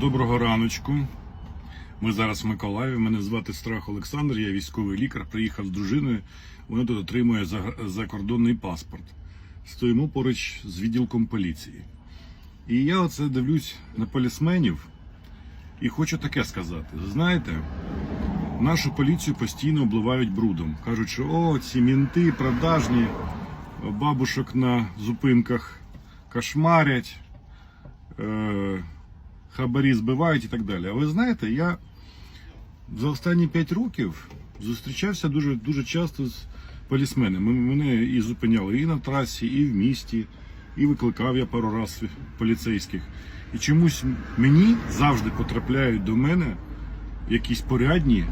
Доброго раночку. Ми зараз в Миколаєві. Мене звати Страх Олександр, я військовий лікар. Приїхав з дружиною. Вона тут отримує закордонний паспорт. Стоїмо поруч з відділком поліції. І я оце дивлюсь на полісменів і хочу таке сказати. Знаєте, нашу поліцію постійно обливають брудом. Кажуть, що о, ці мінти продажні, бабушок на зупинках кошмарять. Е- хабарі збивають і так далі. А ви знаєте, я за останні 5 років зустрічався дуже, дуже часто з полісменами. Мене і зупиняли і на трасі, і в місті, і викликав я пару разів поліцейських. І чомусь мені завжди потрапляють до мене якісь порядні,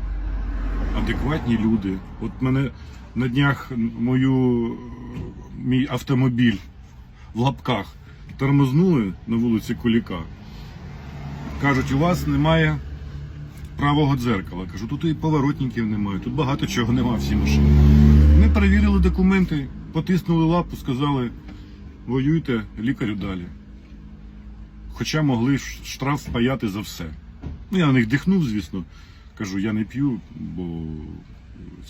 адекватні люди. От мене на днях мою мій автомобіль в лапках тормознули на вулиці Куліка. Кажуть, у вас немає правого дзеркала. Кажу, тут і поворотників немає, тут багато чого немає всі машини. Ми перевірили документи, потиснули лапу, сказали, воюйте, лікарю далі. Хоча могли штраф впаяти за все. Ну, я на них дихнув, звісно. Кажу, я не п'ю, бо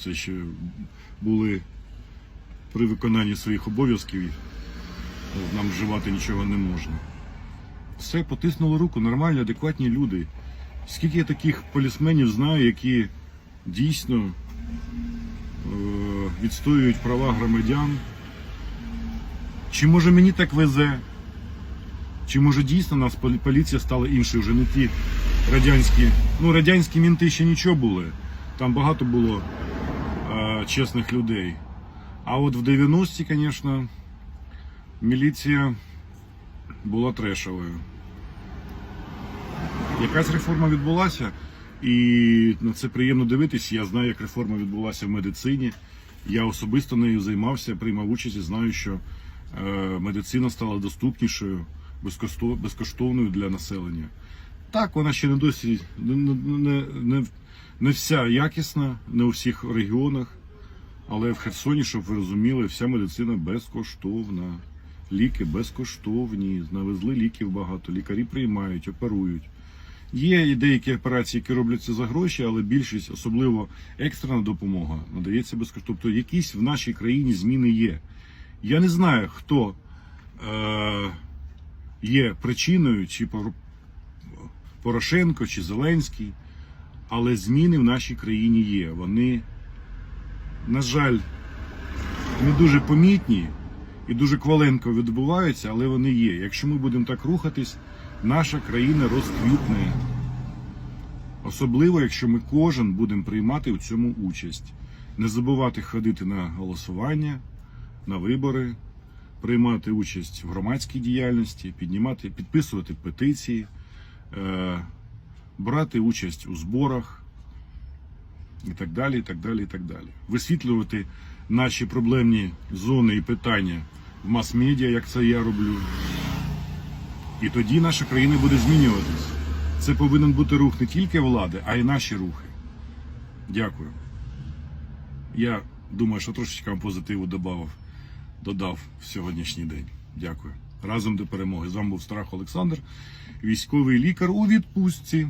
це ще були при виконанні своїх обов'язків. Нам вживати нічого не можна. Все, потиснули руку, нормальні, адекватні люди. Скільки я таких полісменів знаю, які дійсно е, відстоюють права громадян. Чи може мені так везе? Чи може дійсно нас полі- поліція стала іншою, вже не ті радянські. Ну, радянські мінти ще нічого були. Там багато було е, чесних людей. А от в 90-ті, звісно, міліція була трешовою. Якась реформа відбулася, і на це приємно дивитись. Я знаю, як реформа відбулася в медицині. Я особисто нею займався, приймав участь і знаю, що е, медицина стала доступнішою, безкоштовною для населення. Так, вона ще не досі не, не, не, не вся якісна, не у всіх регіонах. Але в Херсоні, щоб ви розуміли, вся медицина безкоштовна. Ліки безкоштовні, навезли ліків багато, лікарі приймають, оперують. Є і деякі операції, які робляться за гроші, але більшість, особливо екстрена допомога, надається безкоштовно. Тобто якісь в нашій країні зміни є. Я не знаю, хто е, є причиною, чи Порошенко, чи Зеленський, але зміни в нашій країні є. Вони, на жаль, не дуже помітні і дуже кваленко відбуваються, але вони є. Якщо ми будемо так рухатись, наша країна розквітне. Особливо, якщо ми кожен будемо приймати у цьому участь. Не забувати ходити на голосування, на вибори, приймати участь в громадській діяльності, піднімати, підписувати петиції, е, брати участь у зборах і так далі, і так далі, і так далі. Висвітлювати наші проблемні зони і питання в мас-медіа, як це я роблю. І тоді наша країна буде змінюватись. Це повинен бути рух не тільки влади, а й наші рухи. Дякую. Я думаю, що трошечки вам позитиву додав, додав в сьогоднішній день. Дякую. Разом до перемоги. З вами був Страх Олександр, військовий лікар у відпустці.